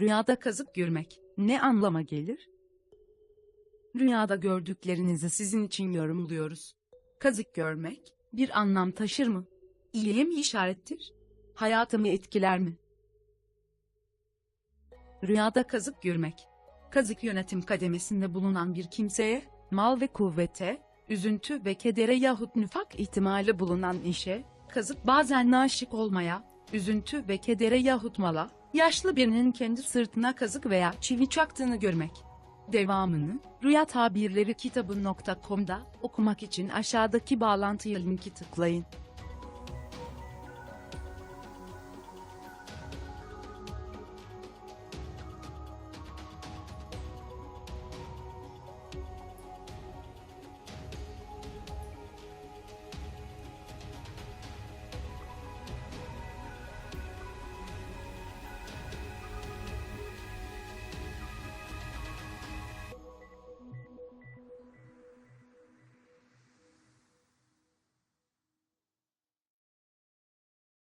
Rüyada kazık görmek ne anlama gelir? Rüyada gördüklerinizi sizin için yorumluyoruz. Kazık görmek bir anlam taşır mı? İyiye mi işarettir? Hayatımı etkiler mi? Rüyada kazık görmek. Kazık yönetim kademesinde bulunan bir kimseye, mal ve kuvvete, üzüntü ve kedere yahut nifak ihtimali bulunan işe, kazık bazen naşık olmaya, üzüntü ve kedere yahut mala, yaşlı birinin kendi sırtına kazık veya çivi çaktığını görmek. Devamını, Rüya Tabirleri kitabı.com'da okumak için aşağıdaki bağlantıya linki tıklayın.